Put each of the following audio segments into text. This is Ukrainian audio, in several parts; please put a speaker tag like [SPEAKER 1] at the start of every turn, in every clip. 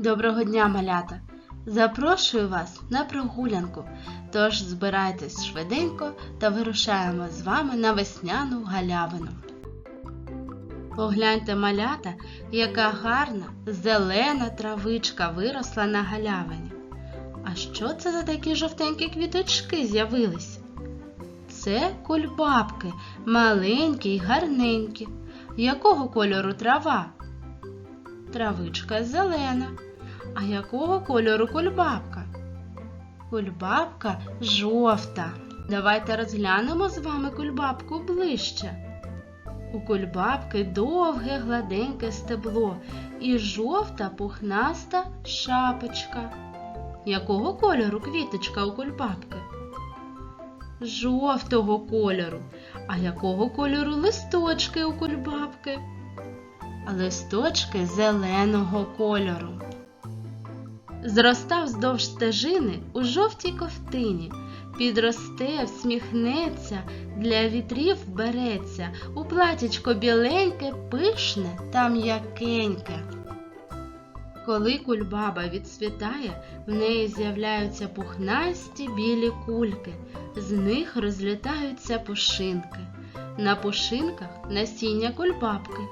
[SPEAKER 1] Доброго дня, малята! Запрошую вас на прогулянку. Тож збирайтесь швиденько та вирушаємо з вами на весняну галявину. Погляньте, малята, яка гарна зелена травичка виросла на галявині. А що це за такі жовтенькі квіточки з'явилися? Це кульбабки, маленькі й гарненькі. Якого кольору трава? Травичка зелена. А якого кольору кульбабка? Кульбабка жовта. Давайте розглянемо з вами кульбабку ближче. У кульбабки довге гладеньке стебло і жовта пухнаста шапочка. Якого кольору квіточка у кульбабки? Жовтого кольору. А якого кольору листочки у кульбабки? Листочки зеленого кольору. Зростав здовж стежини у жовтій ковтині, підросте, всміхнеться, для вітрів береться, у платячко біленьке, пишне та м'якеньке. Коли кульбаба відцвітає, в неї з'являються пухнасті білі кульки, з них розлітаються пушинки. На пушинках насіння кульбабки,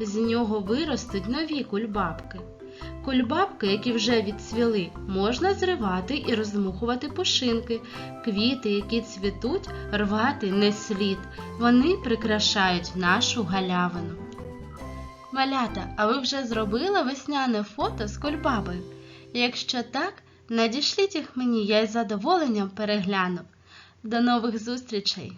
[SPEAKER 1] з нього виростуть нові кульбабки. Кульбабки, які вже відцвіли, можна зривати і роздмухувати пушинки. Квіти, які цвітуть, рвати не слід. Вони прикрашають нашу галявину. Малята, а ви вже зробили весняне фото з кульбабою? Якщо так, надішліть їх мені, я із задоволенням перегляну. До нових зустрічей!